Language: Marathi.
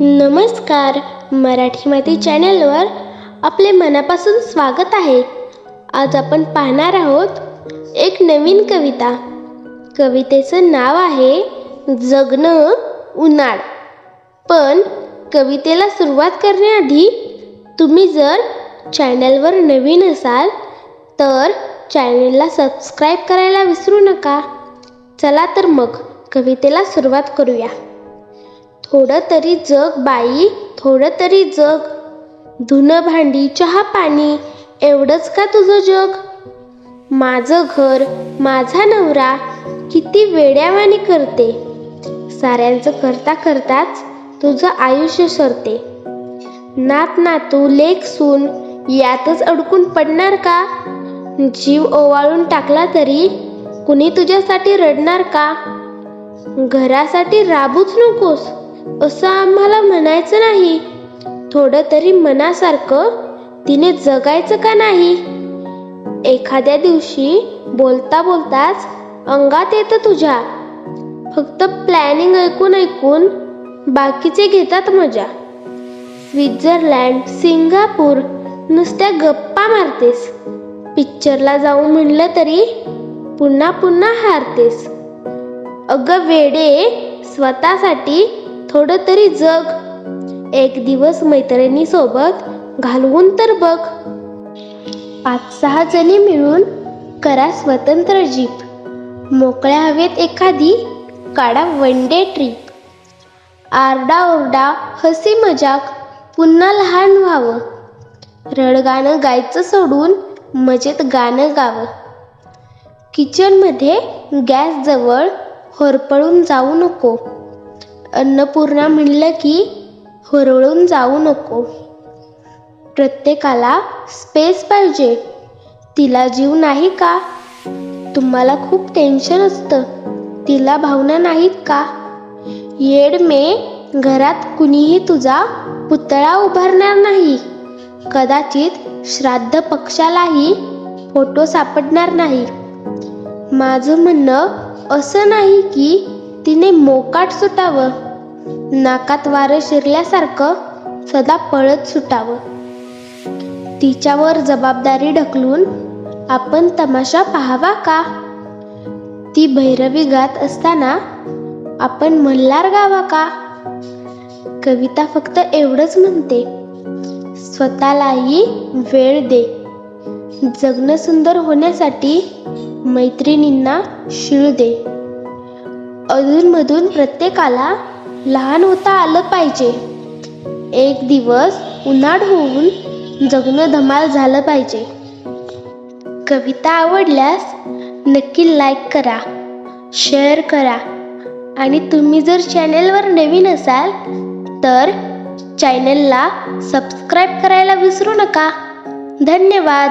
नमस्कार मराठी माती चॅनलवर आपले मनापासून स्वागत आहे. आज आपण पाहणार आहोत एक नवीन कविता. कवितेचं नाव आहे जगणं उन्हाळ. पण कवितेला सुरुवात करण्याआधी तुम्ही जर चॅनलवर नवीन असाल तर चॅनलला सबस्क्राईब करायला विसरू नका. चला तर मग कवितेला सुरुवात करूया. थोडं तरी जग बाई थोडं तरी जग. धुणं भांडी चहा पाणी एवढंच का तुझं जग? माझं घर माझा नवरा किती वेड्यावानी करते. साऱ्यांचं करता करताच तुझं आयुष्य सरते. नात नातू लेख सून यातच अडकून पडणार का? जीव ओवाळून टाकला तरी कुणी तुझ्यासाठी रडणार का? घरासाठी राबूच नकोस. असं आम्हाला म्हणायचं नाही. थोडं तरी मनासारखं तिने जगायचं का नाही? एखाद्या दिवशी बोलता बोलताच अंगात येतं तुझ्या. फक्त प्लॅनिंग ऐकून ऐकून बाकीचे घेतात मजा. स्वित्झर्लँड सिंगापूर नुसत्या गप्पा मारतेस. पिक्चरला जाऊ म्हणलं तरी पुन्हा पुन्हा हारतेस. अगं वेडे स्वतःसाठी थोडं तरी जग. एक दिवस मैत्रिणीसोबत घालवून तर बघ. पाच सहा जणी मिळून करा स्वतंत्र जीप. मोकळ्या हवेत एखादी काढा वन डे ट्रीप आरडाओरडा हसी मजाक पुन्हा लहान व्हावं. रडगाणं गायचं सोडून मजेत गाणं गावं. किचनमध्ये गॅसजवळ होरपळून जाऊ नको. अन्नपूर्णा म्हणलं की हरळून जाऊ नको. प्रत्येकाला स्पेस पाहिजे. तिला जीव नाही का? तुम्हाला खूप टेन्शन असतं. तिला भावना नाहीत का? येड मे घरात कुणीही तुझा पुतळा उभारणार नाही. कदाचित श्राद्ध पक्षालाही फोटो सापडणार नाही. माझं म्हणणं असं नाही की तिने मोकाट सुटावं. नाकात वारं शिरल्यासारखं सदा पळत सुटावं. तिच्यावर जबाबदारी ढकलून आपण तमाशा पाहावा का? ती भैरवी गात असताना आपण मल्हार गावा का? कविता फक्त एवढंच म्हणते स्वतःलाही वेळ दे. जगणं सुंदर होण्यासाठी मैत्रिणींना शिळ दे. अधूनमधून प्रत्येकाला लहान होता आलं पाहिजे. एक दिवस उन्हाळ होऊन जगणं धमाल झालं पाहिजे. कविता आवडल्यास नक्की लाईक करा शेअर करा आणि तुम्ही जर चॅनेलवर नवीन असाल तर चॅनेलला सबस्क्राईब करायला विसरू नका. धन्यवाद.